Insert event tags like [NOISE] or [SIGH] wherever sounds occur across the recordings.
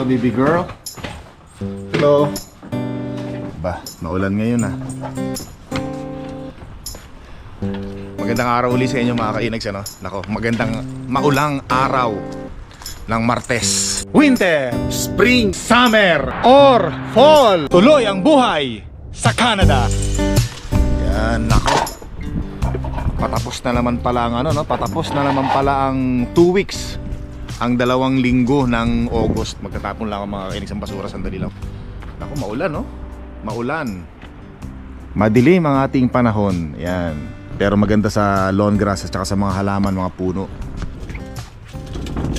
Hello, baby girl. Hello. Ba, maulan ngayon ah. Magandang araw uli sa inyo mga kainags ano. Nako, magandang maulang araw ng Martes. Winter, Spring, Summer, or Fall. Tuloy ang buhay sa Canada. Yan, nako. Patapos na naman pala ang ano, no? Patapos na naman pala ang 2 weeks ang dalawang linggo ng August. Magtatapon lang ang mga kainis basura sandali lang. Naku, maulan, no? Maulan. Madilim ang ating panahon. Yan. Pero maganda sa lawn grass at saka sa mga halaman, mga puno.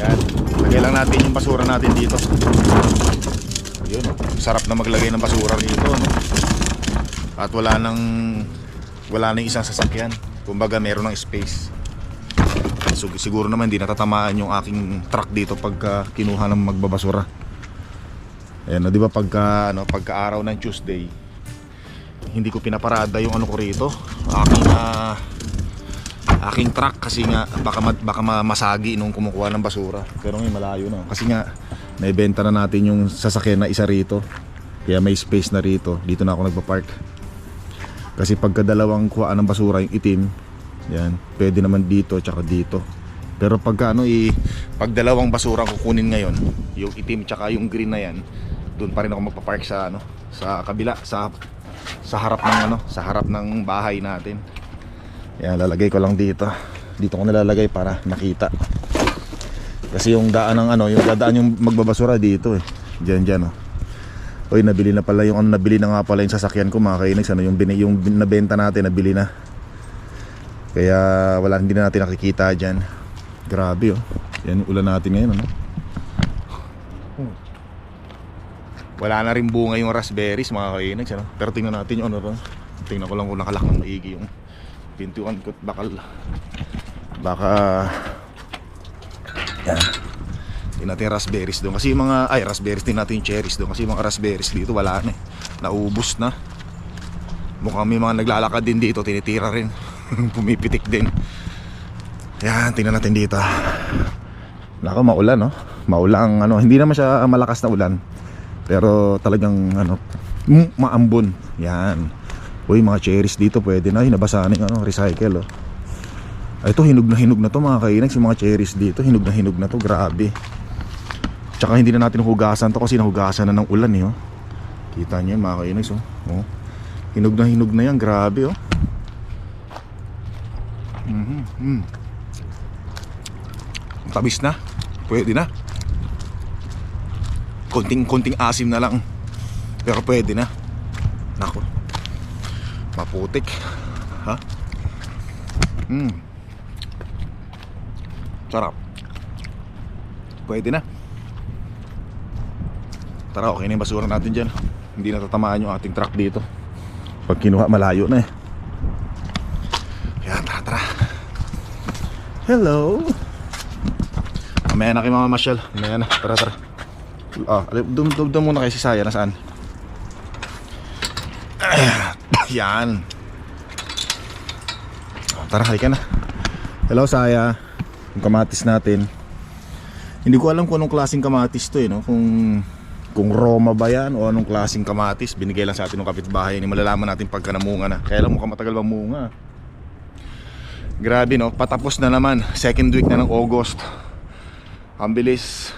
Yan. Lagay lang natin yung basura natin dito. Yun, oh. sarap na maglagay ng basura dito, no? At wala nang wala nang isang sasakyan. Kumbaga meron ng space. So, siguro naman hindi natatamaan yung aking truck dito pagka kinuha ng magbabasura. Ayan, 'di ba pagka ano, pagka araw ng Tuesday, hindi ko pinaparada yung ano ko rito. Aking ah, aking truck kasi nga baka baka ma- masagi nung kumukuha ng basura. Pero ngayon malayo na kasi nga naibenta na natin yung sasakyan na isa rito. Kaya may space na rito. Dito na ako nagpa-park. Kasi pagka dalawang kuha ng basura yung itim, yan, pwede naman dito tsaka dito. Pero pagka ano i pag dalawang basura kukunin ngayon, yung itim tsaka yung green na yan, doon pa rin ako magpa-park sa ano, sa kabila sa sa harap ng ano, sa harap ng bahay natin. Yan, lalagay ko lang dito. Dito ko nilalagay para makita. Kasi yung daan ng ano, yung dadaan yung magbabasura dito eh. Diyan diyan oh. Oy, nabili na pala yung ano, nabili na nga pala yung sasakyan ko mga kainags, ano, yung, bini, yung bin- nabenta natin, nabili na. Kaya wala hindi na natin nakikita diyan. Grabe oh. Yan yung ulan natin ngayon ano. Wala na rin bunga yung raspberries mga kainags ano. Pero tingnan natin yung ano ron. Tingnan ko lang kung nakalak ng maigi yung pintuan ko bakal baka yan. Tingnan natin raspberries doon kasi mga ay raspberries din natin cherries doon kasi mga raspberries dito wala na eh. Naubos na. Mukhang may mga naglalakad din dito tinitira rin. [LAUGHS] Pumipitik din. Yan, tingnan natin dito. Nako, maulan, no? Maulang, ano, hindi naman siya malakas na ulan. Pero talagang, ano, maambon. Yan. Uy, mga cherries dito pwede na. Hinabasa na yung, ano, recycle, oh. Ito, hinog na hinog na to mga kainags. Yung mga cherries dito, hinog na hinog na to. Grabe. Tsaka hindi na natin hugasan to kasi nahugasan na ng ulan, eh, oh. Kita niyo yan, mga kainags, oh. oh. Hinog na hinog na yan. Grabe, oh. Mhm. Mm Tamis na. Pwede na. Konting-konting asim na lang. Pero pwede na. Nako. Maputik. Ha? Hmm. Sarap. Pwede na. Tara, okay na yung basura natin dyan. Hindi natatamaan yung ating truck dito. Pag kinuha, malayo na eh. Yan, tara, tara. Hello. Mamaya na kay Mama Marshall. Mamaya na. Tara, tara. Ah, dum dum dum muna kay si Saya. Nasaan? [COUGHS] Yan. Oh, Tara, halika na. Hello, Saya. Yung kamatis natin. Hindi ko alam kung anong klaseng kamatis to eh, no? Kung kung Roma ba yan o anong klaseng kamatis. Binigay lang sa atin ng kapitbahay ni malalaman natin pagka namunga na. Kaya lang mukhang matagal bang munga. Grabe no, patapos na naman. Second week na ng August. Ang bilis.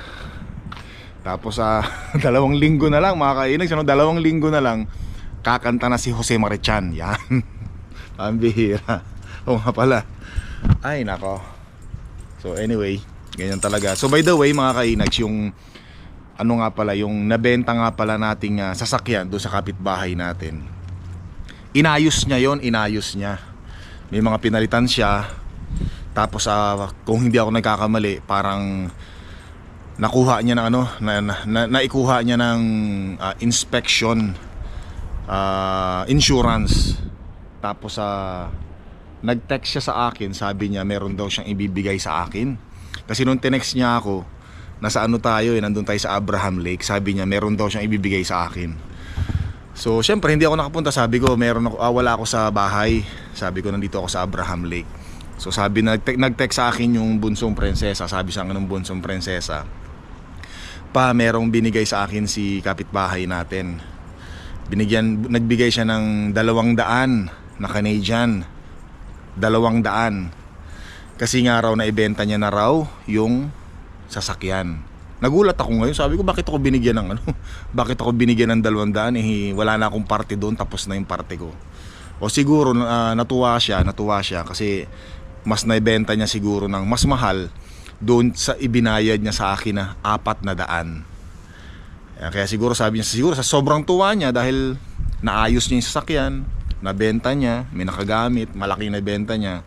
Tapos sa [LAUGHS] dalawang linggo na lang mga kainags, ano, dalawang linggo na lang kakanta na si Jose Marichan. Yan. [LAUGHS] Ang bihira. Oo nga pala. Ay nako. So anyway, ganyan talaga. So by the way mga kainags, yung ano nga pala, yung nabenta nga pala nating ah, sasakyan doon sa kapitbahay natin. Inayos niya yon, inayos niya. May mga pinalitan siya. Tapos ah, kung hindi ako nagkakamali, parang nakuha niya ng ano, na, na, na, naikuha niya ng ah, inspection ah, insurance. Tapos sa nag-text siya sa akin, sabi niya meron daw siyang ibibigay sa akin. Kasi nung tinext niya ako, nasa ano tayo eh, nandun tayo sa Abraham Lake. Sabi niya meron daw siyang ibibigay sa akin. So, syempre hindi ako nakapunta. Sabi ko, meron ako, ah, wala ako sa bahay. Sabi ko, nandito ako sa Abraham Lake. So, sabi, nag-text, nag-text sa akin yung bunsong prinsesa. Sabi sa akin ng bunsong prinsesa, pa merong binigay sa akin si kapitbahay natin. Binigyan, nagbigay siya ng dalawang daan na Canadian. Dalawang daan. Kasi nga raw na ibenta niya na raw yung sasakyan. Nagulat ako ngayon, sabi ko bakit ako binigyan ng ano? [LAUGHS] bakit ako binigyan ng dalawang daan eh wala na akong parte doon tapos na yung parte ko. O siguro ah, natuwa siya, natuwa siya kasi mas naibenta niya siguro ng mas mahal doon sa ibinayad niya sa akin na apat na daan. Eh, Kaya siguro sabi niya, siguro sa sobrang tuwa niya dahil naayos niya yung sasakyan, nabenta niya, may nakagamit, malaki na benta niya.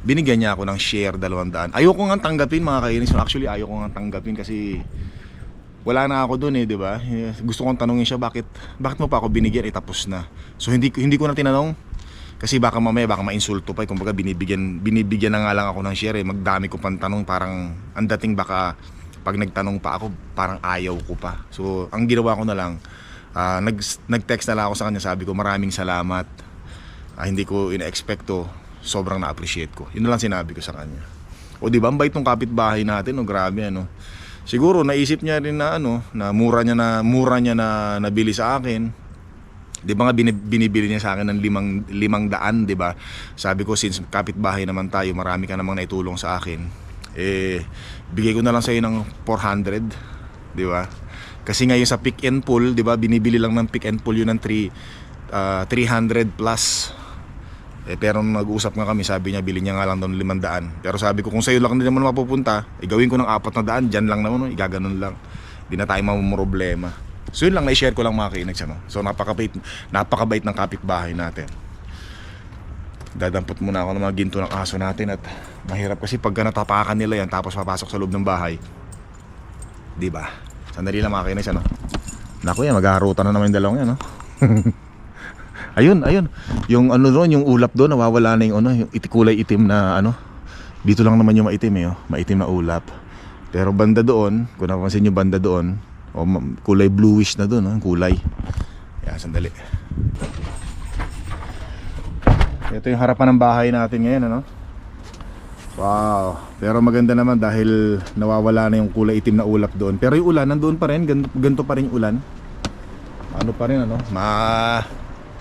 Binigyan niya ako ng share dalawang daan. Ayoko nga tanggapin mga kainis. Actually, ayoko nga tanggapin kasi wala na ako doon eh, 'di ba? Gusto kong tanungin siya bakit bakit mo pa ako binigyan eh tapos na. So hindi hindi ko na tinanong kasi baka mamaya baka mainsulto pa eh. Kumbaga binibigyan binibigyan na nga lang ako ng share eh. Magdami ko pang tanong parang ang dating baka pag nagtanong pa ako parang ayaw ko pa. So ang ginawa ko na lang ah, nag nag-text na lang ako sa kanya sabi ko maraming salamat. Ah, hindi ko ina-expect to. Sobrang na-appreciate ko. Yun na lang sinabi ko sa kanya. O di ba, ang bait ng kapitbahay natin, no, grabe ano. Siguro naisip niya rin na ano, na mura niya na mura niya na nabili sa akin. 'Di ba nga bini- binibili niya sa akin ng limang limang daan, 'di ba? Sabi ko since kapitbahay naman tayo, marami ka namang naitulong sa akin. Eh bigay ko na lang sa iyo ng 400, 'di ba? Kasi ngayon sa pick and pull, 'di ba, binibili lang ng pick and pull yun ng 3 300 plus. Eh, pero nung nag-usap nga kami, sabi niya, bilhin niya nga lang doon 500. Pero sabi ko, kung sa'yo lang din naman mapupunta, eh, ko ng apat na daan, dyan lang naman, no? igaganon lang. Hindi na tayo mamumroblema. So yun lang, na-share ko lang mga kinags, ano? So napakabait, napakabait ng kapitbahay natin. Dadampot muna ako ng mga ginto ng aso natin at mahirap kasi pagka natapakan nila yan tapos papasok sa loob ng bahay. Di ba? Sandali lang mga kinags, ano? Naku yan, maghaharutan na naman yung dalawang yan, no? [LAUGHS] ayun, ayun. Yung ano doon, yung ulap doon, nawawala na yung ano, yung iti- kulay itim na ano. Dito lang naman yung maitim eh, oh. maitim na ulap. Pero banda doon, kung napansin nyo banda doon, oh, kulay bluish na doon, oh, kulay. Yan, sandali. Ito yung harapan ng bahay natin ngayon, ano? Wow. Pero maganda naman dahil nawawala na yung kulay itim na ulap doon. Pero yung ulan nandoon pa rin, ganito, ganito pa rin yung ulan. Ano pa rin ano? Ma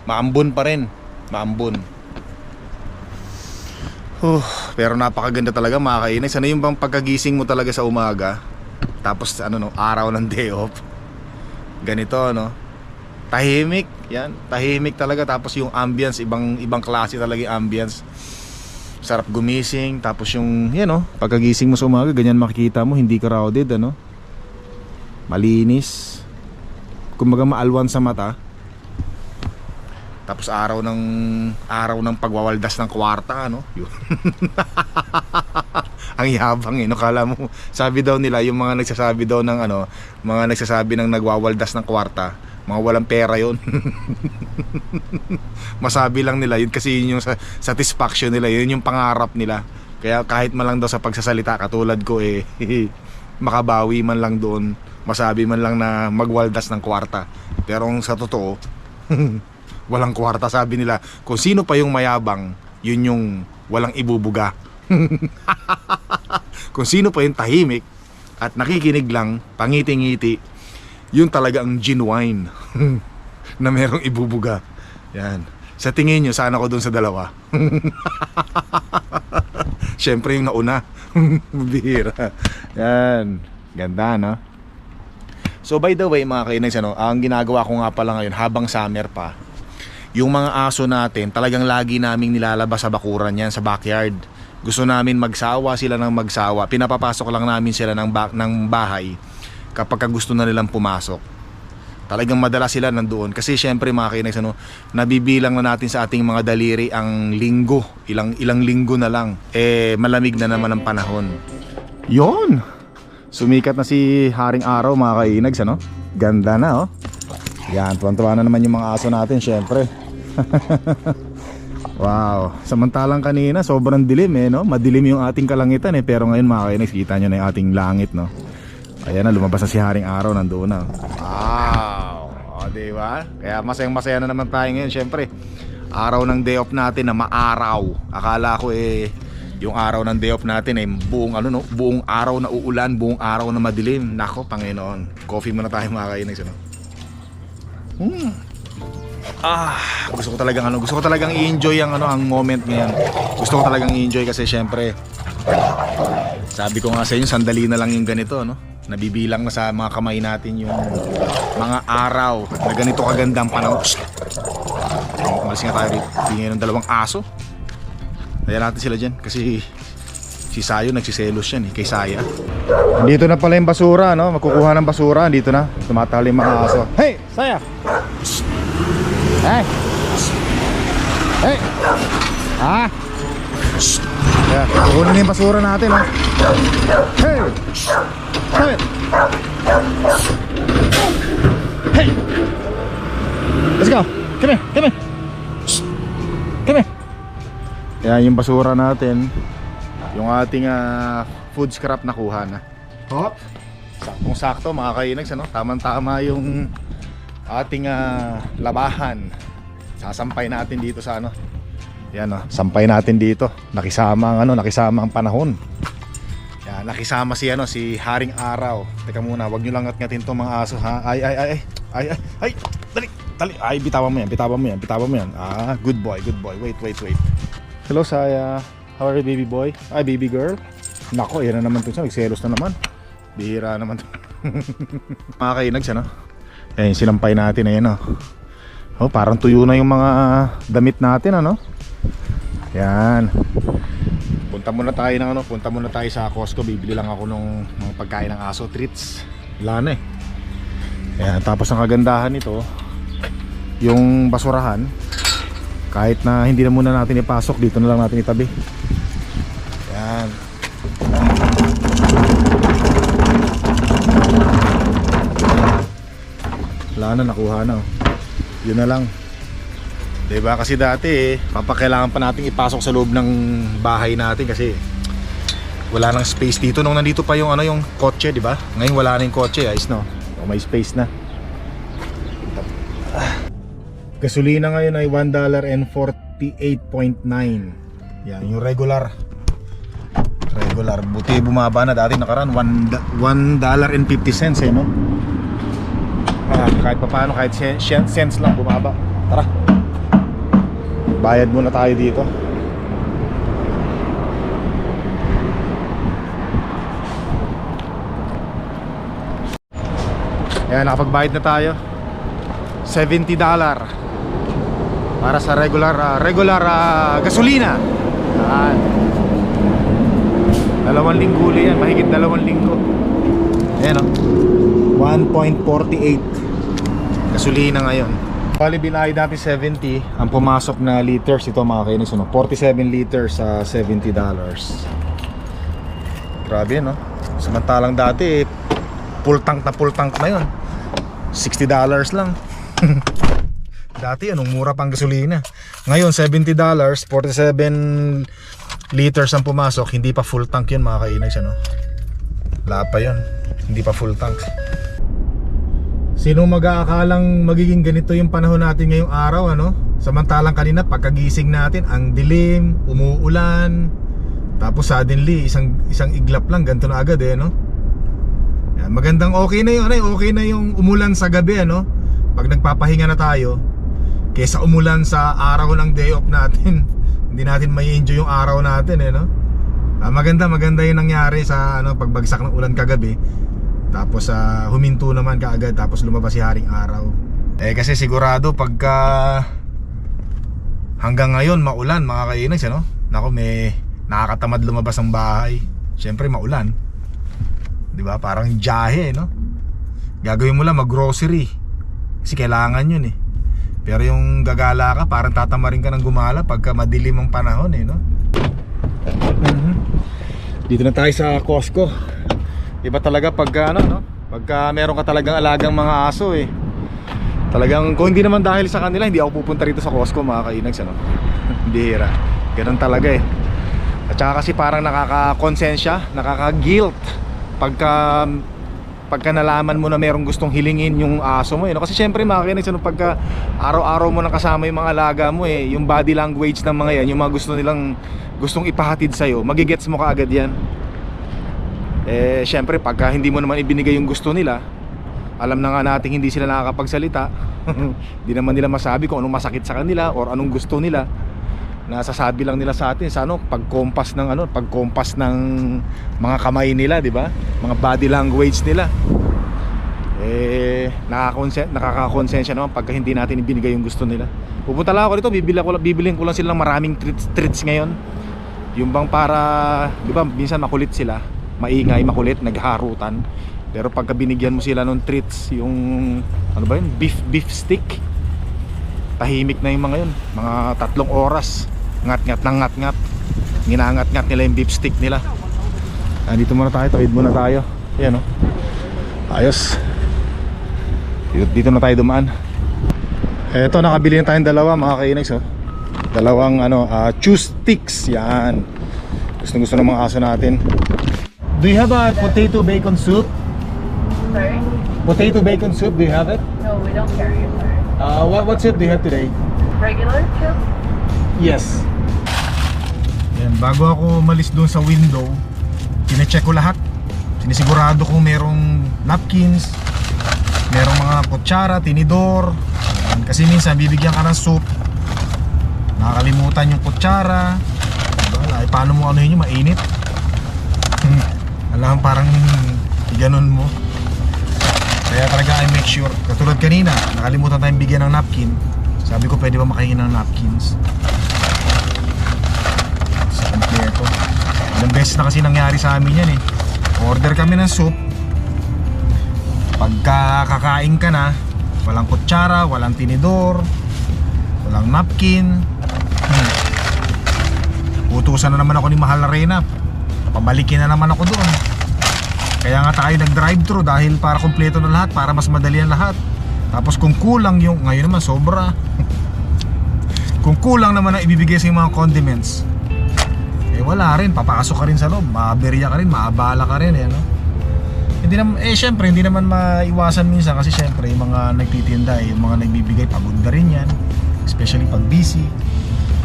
maambon pa rin. Maambon. Huh, pero napakaganda talaga mga kainis. Ano yung bang pagkagising mo talaga sa umaga? Tapos ano no, araw ng day off. Ganito no. Tahimik, yan. Tahimik talaga tapos yung ambience ibang ibang klase talaga yung ambience. Sarap gumising tapos yung yan no, pagkagising mo sa umaga ganyan makikita mo hindi crowded ano. Malinis. Kumbaga maalwan sa mata. Tapos araw ng araw ng pagwawaldas ng kwarta ano. Yun. [LAUGHS] Ang yabang eh, no? Kala mo, sabi daw nila, yung mga nagsasabi daw ng ano, mga nagsasabi ng nagwawaldas ng kwarta, mga walang pera yon [LAUGHS] Masabi lang nila, yun kasi yun yung sa- satisfaction nila, yun yung pangarap nila. Kaya kahit man lang daw sa pagsasalita, katulad ko eh, [LAUGHS] makabawi man lang doon, masabi man lang na magwaldas ng kwarta. Pero sa totoo, walang kwarta sabi nila. Kung sino pa yung mayabang, yun yung walang ibubuga. [LAUGHS] Kung sino pa yung tahimik at nakikinig lang, pangiti-ngiti, yun talaga ang genuine [LAUGHS] na merong ibubuga. Yan. Sa tingin nyo, saan ako dun sa dalawa? [LAUGHS] Siyempre yung nauna. Bihira. Yan. Ganda, no? So by the way mga kainags, ano, ang ginagawa ko nga pala ngayon habang summer pa, yung mga aso natin, talagang lagi naming nilalabas sa bakuran yan, sa backyard. Gusto namin magsawa sila ng magsawa. Pinapapasok lang namin sila ng, ba- ng bahay kapag ka gusto na nilang pumasok. Talagang madala sila nandoon. Kasi syempre mga kainags, ano, nabibilang na natin sa ating mga daliri ang linggo. Ilang, ilang linggo na lang. Eh, malamig na naman ang panahon. Yon! Sumikat na si Haring Araw mga kainags, ano? Ganda na, oh. Yan, tuwan-tuwa na naman yung mga aso natin, syempre. [LAUGHS] wow. Samantalang kanina, sobrang dilim eh, no? Madilim yung ating kalangitan eh. Pero ngayon mga kainags, kita nyo na yung ating langit, no? Ayan na, lumabas na si Haring Araw, nandoon na. Wow! O, di ba? Kaya masayang masaya na naman tayo ngayon, syempre. Araw ng day off natin na maaraw. Akala ko eh, yung araw ng day off natin ay buong ano no, buong araw na uulan, buong araw na madilim. Nako, Panginoon. Coffee muna tayo mga kainis ano. Hmm. Ah, gusto ko talagang ano, gusto ko talagang i-enjoy ang ano, ang moment ngayon. Gusto ko talagang i-enjoy kasi syempre sabi ko nga sa inyo, sandali na lang yung ganito, no? Nabibilang na sa mga kamay natin yung mga araw na ganito kagandang panahon. Psst! Umalis nga tayo rito. Ng dalawang aso. Kaya natin sila dyan kasi si Sayo nagsiselos yan eh, kay Saya. Dito na pala yung basura, no? Magkukuha ng basura, dito na. Tumatali mga aso. Hey, Saya! Hey! Hey! Ha? Yeah, kukunin na yung basura natin? Hey! Shh! Hey! Hey! Let's go! Come here! Come here! Come here! Yan yung basura natin. Yung ating ah, food scrap na kuha na. Hop! Saktong sakto mga kainags, ano? Tamang-tama yung ating ah, labahan. Sasampay natin dito sa ano. Yan oh, sampay natin dito. Nakisama ang ano, nakisama ang panahon. Yan, nakisama si ano, si Haring Araw. Teka muna, wag niyo lang ngat-ngatin tong mga aso ha. Ay ay ay ay. Ay ay ay. Dali, dali. Ay, bitawan mo yan, bitawan mo yan, bitawan mo yan. Ah, good boy, good boy. Wait, wait, wait. Hello, Saya. How are you, baby boy? Ay, baby girl. Nako, yan na naman to siya. Nagselos na naman. Bihira naman to. [LAUGHS] mga kainags, ano? Yan, yung sinampay natin na yan, oh. Oh, parang tuyo na yung mga damit natin, ano? Yan. Punta muna tayo ng ano, punta muna tayo sa Costco, bibili lang ako ng mga pagkain ng aso treats. Wala na eh. Yan, tapos ang kagandahan nito, yung basurahan, kahit na hindi na muna natin ipasok, dito na lang natin itabi. Yan. Wala na, nakuha na. oh. Yun na lang. ba kasi dati eh, papakailangan pa nating ipasok sa loob ng bahay natin kasi wala nang space dito nung nandito pa yung ano yung kotse, 'di ba? Ngayon wala na yung kotse, ayos no. O may space na. Gasolina ngayon ay $1.48.9. Yan, yung regular. Regular. Buti bumaba na dati nakaraan $1.50 eh, no? Ah, kahit pa paano, kahit sen- sen- cents lang bumaba. Tara. Bayad muna tayo dito. Ayan, nakapagbayad na tayo. $70 para sa regular ah, regular ah, gasolina. Yan. Dalawang linggo yan, mahigit dalawang linggo. Ayan o. 1.48 gasolina ngayon. Bali binayad natin 70 Ang pumasok na liters ito mga kainis no? 47 liters sa 70 dollars. Grabe no? Samantalang dati Full tank na full tank na yun. 60 dollars lang. [LAUGHS] Dati anong mura pang gasolina? Ngayon 70 dollars 47 liters ang pumasok. Hindi pa full tank yun mga kainis ano? Wala pa yun. Hindi pa full tank Sino mag-aakalang magiging ganito yung panahon natin ngayong araw ano? Samantalang kanina pagkagising natin ang dilim, umuulan. Tapos suddenly isang isang iglap lang ganito na agad eh no. Yan, magandang okay na yung ano, okay na yung umulan sa gabi ano. Pag nagpapahinga na tayo kaysa umulan sa araw ng day off natin. [LAUGHS] Hindi natin may enjoy yung araw natin eh no. Ah, maganda maganda yung nangyari sa ano pagbagsak ng ulan kagabi. Tapos ah, huminto naman kaagad tapos lumabas si Haring Araw. Eh kasi sigurado pagka hanggang ngayon maulan mga kainis ano? Nako may nakakatamad lumabas ang bahay. Siyempre maulan. 'Di ba? Parang jahe no? Gagawin mo lang mag-grocery. Kasi kailangan 'yun eh. Pero yung gagala ka, parang tatamarin ka ng gumala pagka madilim ang panahon eh, no? Mhm. Dito na tayo sa Costco. Iba talaga pagka ano, no? Pagka meron ka talagang alagang mga aso eh. Talagang kung hindi naman dahil sa kanila, hindi ako pupunta rito sa Costco mga kainags ano. [LAUGHS] Bihira. Ganun talaga eh. At saka kasi parang nakaka-konsensya, nakaka-guilt pagka pagka nalaman mo na merong gustong hilingin yung aso mo eh. No? Kasi syempre mga kainags ano, pagka araw-araw mo nang kasama yung mga alaga mo eh, yung body language ng mga yan, yung mga gusto nilang gustong ipahatid sa'yo, magigets mo kaagad yan. Eh, syempre, pagka hindi mo naman ibinigay yung gusto nila, alam na nga natin hindi sila nakakapagsalita. [LAUGHS] Hindi naman nila masabi kung anong masakit sa kanila or anong gusto nila. Nasasabi lang nila sa atin sa ano, pagkompas ng ano, pagkompas ng mga kamay nila, di ba? Mga body language nila. Eh, nakakonsent, nakakakonsensya naman pagka hindi natin ibinigay yung gusto nila. Pupunta lang ako dito, bibili ko lang, bibiliin ko lang sila ng maraming treats, treats ngayon. Yung bang para, di ba, minsan makulit sila, maingay, makulit, nagharutan. Pero pagka binigyan mo sila ng treats, yung ano ba yun, beef beef stick. Tahimik na yung mga yun, mga tatlong oras. Ngat-ngat ng ngat-ngat. Ginangat-ngat nila yung beef stick nila. Nandito muna tayo, tawid muna tayo. Ayan o. Ayos. Dito, dito na tayo dumaan. Eto, nakabili na tayong dalawa mga kainags oh. Dalawang ano, uh, chew sticks. Yan. Gusto gusto ng mga aso natin. Do you have a potato bacon soup? Sorry? Potato bacon soup, do you have it? No, we don't carry it. Sorry. Uh, what, what soup do you have today? Regular chip? Yes. Yan, bago ako umalis doon sa window, kine-check ko lahat. Sinisigurado kung merong napkins, merong mga kutsara, tinidor. Yan, Kasi minsan bibigyan ka ng soup, nakakalimutan yung kutsara. Wala, eh, paano mo ano yun, mainit? Alam, parang ganun mo. Kaya talaga I make sure. Katulad kanina, nakalimutan tayong bigyan ng napkin. Sabi ko pwede ba makahingi ng napkins? Sa kompleto. Ilang beses na kasi nangyari sa amin yan eh. Order kami ng soup. Pagka kakain ka na, walang kutsara, walang tinidor, walang napkin. Hmm. Utusan na naman ako ni Mahal na Reyna. Pabalikin na naman ako doon. Kaya nga tayo nag-drive thru dahil para kompleto na lahat, para mas madali ang lahat. Tapos kung kulang yung, ngayon naman sobra. [LAUGHS] kung kulang naman ang ibibigay sa mga condiments, eh wala rin, papasok ka rin sa loob, maaberya ka rin, maabala ka rin, eh, no? Hindi naman, eh syempre, hindi naman maiwasan minsan kasi syempre yung mga nagtitinda, eh, yung mga nagbibigay, pagod na rin yan. Especially pag busy.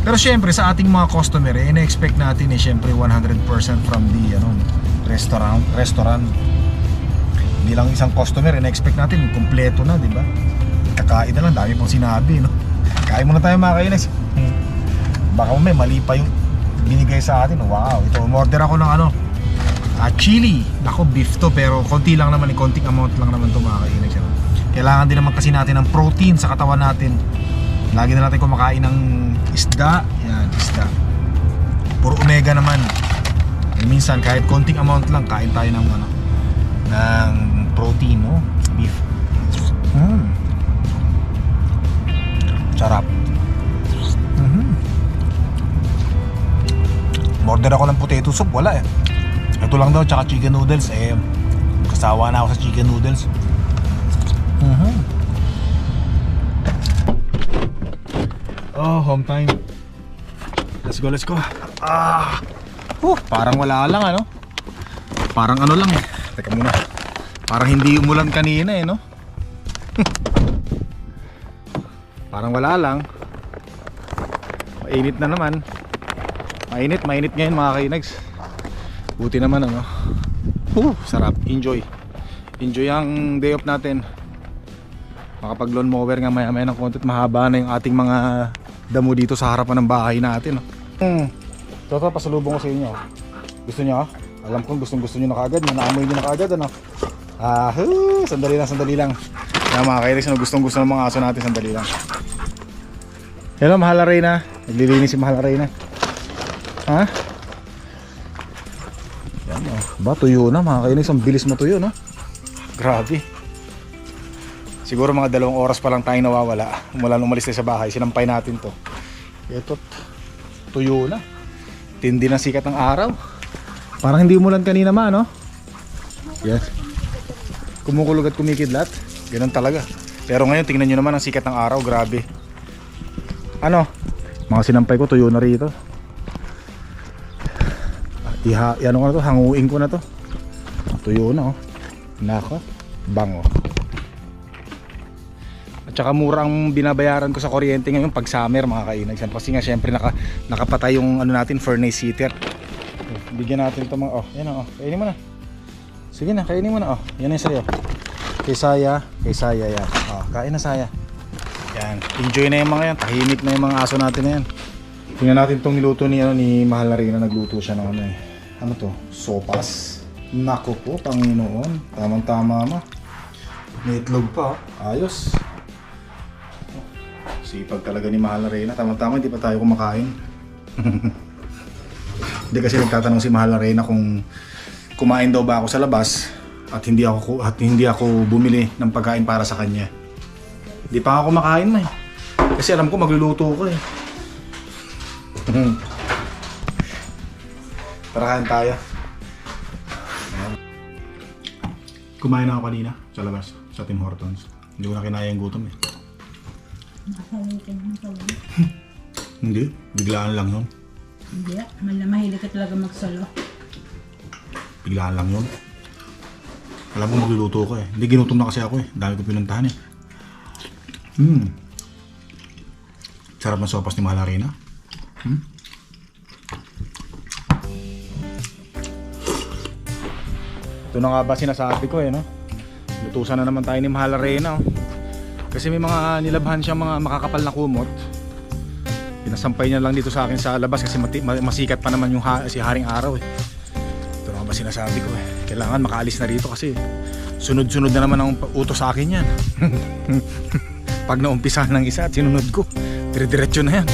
Pero syempre sa ating mga customer, eh, ina-expect natin eh syempre 100% from the ano, restaurant, restaurant. Hindi lang isang customer, ina-expect natin kompleto na, di ba? Kakain na lang, dami pang sinabi, no? [LAUGHS] Kain muna tayo mga kainis. [LAUGHS] Baka may mali pa yung binigay sa atin. Wow, ito, umorder ako ng ano, ah, chili. Nako, beef to, pero konti lang naman, eh, konting amount lang naman to mga kainis. ano? Kailangan din naman kasi natin ng protein sa katawan natin. Lagi na natin kumakain ng isda. Yan, isda. Puro omega naman. Eh, minsan kahit konting amount lang kain tayo ng ano ng protein, no? Beef. Mm. Sarap. Mhm. Order ako ng potato soup, wala eh. Ito lang daw, tsaka chicken noodles. Eh, kasawa na ako sa chicken noodles. Mhm. Oh, home time. Let's go, let's go. Ah. Huh, parang wala lang ano. Parang ano lang eh. Teka muna. Parang hindi umulan kanina eh, no? [LAUGHS] parang wala lang. Mainit na naman. Mainit, mainit ngayon mga kainags. Buti naman ano. Huh, sarap. Enjoy. Enjoy ang day off natin. Makapag lawn mower nga maya maya ng konti mahaba na yung ating mga damo dito sa harapan ng bahay natin. No? Hmm. Toto, pasalubong ko sa inyo. Gusto nyo? Alam kong gustong gusto nyo na kagad. Naamoy nyo na kagad. Ano? Ah, sandali lang, sandali lang. Kaya mga kairis, no, gustong gusto ng mga aso natin. Sandali lang. Hello, Mahal na. Naglilinis si Mahal na. Ha? Yan o. Ba, tuyo na mga kainis. Ang bilis mo tuyo, no? Grabe. Siguro mga dalawang oras pa lang tayong nawawala. Mula nung umalis tayo sa bahay, sinampay natin to. Ito, tuyo na. Tindi ng sikat ng araw. Parang hindi umulan kanina ma, no? Yes. Kumukulog at kumikidlat. Ganun talaga. Pero ngayon, tingnan nyo naman ang sikat ng araw. Grabe. Ano? Mga sinampay ko, tuyo na rito. Iha, ano ko na to, hanguin ko na to. Tuyo na, oh. Nako, bango. Tsaka mura ang binabayaran ko sa kuryente ngayon pag summer mga kainag. Kasi nga syempre naka, nakapatay yung ano natin furnace heater. Bigyan natin ito mga oh, yan oh, kainin mo na. Sige na, kainin mo na oh. Yan yung sa'yo. Kay Saya, kay Saya yan. Oh, kain na Saya. Yan, enjoy na yung mga yan. Tahimik na yung mga aso natin na yan. Tingnan natin tong niluto ni, ano, ni Mahal na Reyna. Nagluto siya ng ano eh. Ano to? Sopas. Nako po, Panginoon. Tamang-tama ma. May itlog pa. oh. Ayos. Sipag talaga ni Mahal na Reyna. Tama-tama, hindi pa tayo kumakain. [LAUGHS] Hindi kasi nagtatanong si Mahal na Reyna kung kumain daw ba ako sa labas at hindi ako at hindi ako bumili ng pagkain para sa kanya. Hindi pa ako kumakain eh. Kasi alam ko magluluto ko eh. [LAUGHS] Tara kain tayo. Kumain na ako kanina sa labas, sa Tim Hortons. Hindi ko na kinaya yung gutom eh. Hindi, biglaan lang yun. Hindi, mala mahilig ka talaga magsolo. Biglaan lang yun. Alam mo magluluto ko eh. Hindi ginutom na kasi ako eh. Dami ko pinuntahan eh. Hmm. Sarap ng sopas ni Mahalarina. Hmm? Ito na nga ba sinasabi ko eh no? Lutusan na naman tayo ni Mahalarina oh. Kasi may mga nilabhan siyang mga makakapal na kumot. Pinasampay niya lang dito sa akin sa labas kasi mati- ma- masikat pa naman yung ha- si Haring Araw eh. Ito na ba sinasabi ko eh. Kailangan makaalis na rito kasi sunod-sunod na naman ang utos sa akin yan. [LAUGHS] Pag naumpisa ng isa at sinunod ko, dire-diretso na yan.